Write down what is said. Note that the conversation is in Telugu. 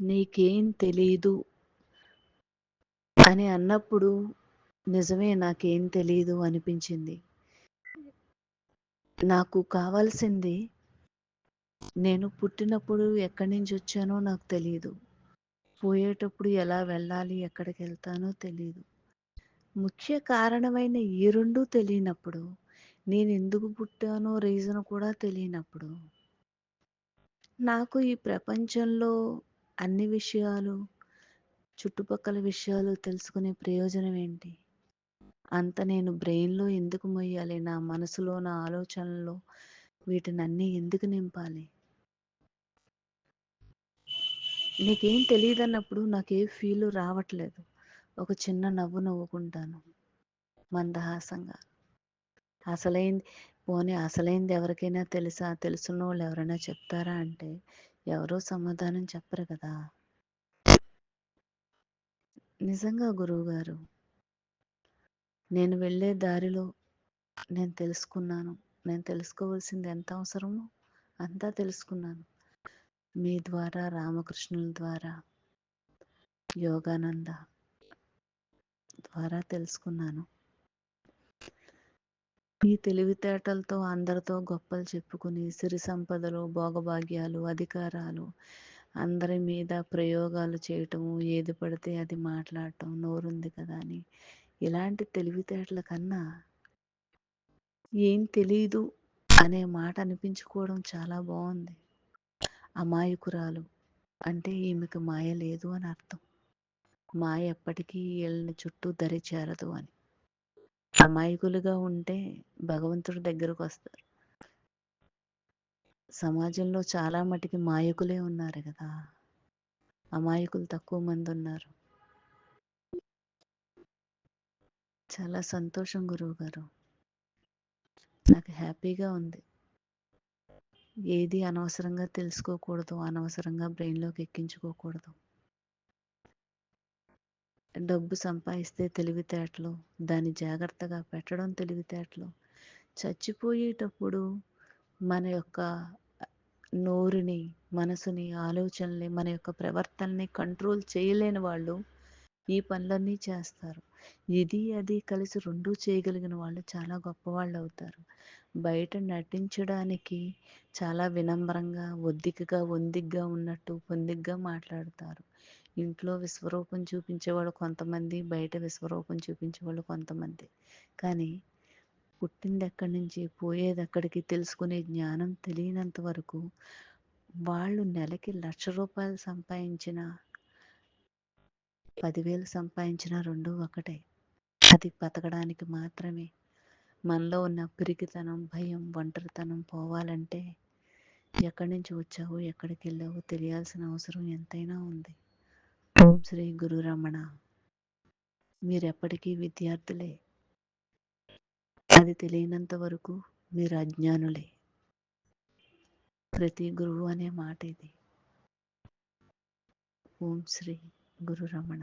నీకేం తెలీదు అని అన్నప్పుడు నిజమే నాకేం తెలీదు అనిపించింది. నాకు కావాల్సింది నేను పుట్టినప్పుడు ఎక్కడి నుంచి వచ్చానో నాకు తెలియదు పోయేటప్పుడు ఎలా వెళ్ళాలి ఎక్కడికి వెళ్తానో తెలియదు ముఖ్య కారణమైన ఈ రెండు తెలియనప్పుడు నేను ఎందుకు పుట్టానో రీజన్ కూడా తెలియనప్పుడు నాకు ఈ ప్రపంచంలో అన్ని విషయాలు చుట్టుపక్కల విషయాలు తెలుసుకునే ప్రయోజనం ఏంటి? అంత నేను బ్రెయిన్లో ఎందుకు మొయ్యాలి? నా మనసులో నా ఆలోచనలో వీటిని అన్నీ ఎందుకు నింపాలి? నీకేం తెలియదు అన్నప్పుడు నాకే ఫీల్ రావట్లేదు. ఒక చిన్న నవ్వు నవ్వుకుంటాను. మందహాసంగా. అసలైంది పోనీ అసలైంది ఎవరికైనా తెలుసా? తెలుసున్న వాళ్ళు ఎవరైనా చెప్తారా అంటే ఎవరో సమాధానం చెప్పరు కదా. నిజంగా గురువుగారు నేను వెళ్ళే దారిలో నేను తెలుసుకున్నాను. నేను తెలుసుకోవాల్సింది ఎంత అవసరమో అంతా తెలుసుకున్నాను. మీ ద్వారా రామకృష్ణుల ద్వారా యోగానంద ద్వారా తెలుసుకున్నాను. మీ తెలివితేటలతో అందరితో గొప్పలు చెప్పుకుని సిరి సంపదలు భోగభాగ్యాలు అధికారాలు అందరి మీద ప్రయోగాలు చేయటము ఏది పడితే అది మాట్లాడటం నోరుంది కదా అని. ఇలాంటి తెలివితేటల కన్నా ఏం తెలీదు అనే మాట అనిపించుకోవడం చాలా బాగుంది అమాయకురాలు అంటే ఈమెకు మాయ లేదు అని అర్థం. మాయ ఎప్పటికీ వీళ్ళని చుట్టూ దరి చేరదు అని. అమాయకులుగా ఉంటే భగవంతుడి దగ్గరకు వస్తారు సమాజంలో చాలా మటుకి మాయకులే ఉన్నారు కదా. అమాయకులు తక్కువ మంది ఉన్నారు. చాలా సంతోషం గురువు గారు. నాకు హ్యాపీగా ఉంది. ఏది అనవసరంగా తెలుసుకోకూడదు అనవసరంగా బ్రెయిన్లోకి ఎక్కించుకోకూడదు. డబ్బు సంపాదిస్తే తెలివితేటలు దాన్ని జాగ్రత్తగా పెట్టడం తెలివితేటలు. చచ్చిపోయేటప్పుడు మన యొక్క నోరుని మనసుని ఆలోచనల్ని మన యొక్క ప్రవర్తనని కంట్రోల్ చేయలేని వాళ్ళు ఈ పనులన్నీ చేస్తారు. ఇది అది కలిసి రెండూ చేయగలిగిన వాళ్ళు చాలా గొప్పవాళ్ళు అవుతారు బయట నటించడానికి చాలా వినమ్రంగా ఒద్దికగా ఒందిగ్గా ఉన్నట్టు పొందిగ్గా మాట్లాడతారు. ఇంట్లో విశ్వరూపం చూపించేవాళ్ళు కొంతమంది బయట విశ్వరూపం చూపించేవాళ్ళు కొంతమంది. కానీ పుట్టింది ఎక్కడి నుంచి పోయేది ఎక్కడికి తెలుసుకునే జ్ఞానం తెలియనంత వరకు వాళ్ళు నెలకి లక్ష రూపాయలు సంపాదించిన పదివేలు సంపాదించిన రెండు ఒకటే. అది బతకడానికి మాత్రమే. మనలో ఉన్న పిరికితనం భయం ఒంటరితనం పోవాలంటే ఎక్కడి నుంచి వచ్చావో ఎక్కడికి వెళ్ళావో తెలియాల్సిన అవసరం ఎంతైనా ఉంది. ఓం శ్రీ గురు రమణ. మీరెప్పటికీ విద్యార్థులే. అది తెలియనంత వరకు మీరు అజ్ఞానులే. ప్రతి గురువు అనే మాట ఇది ఓం శ్రీ గురు రమణ.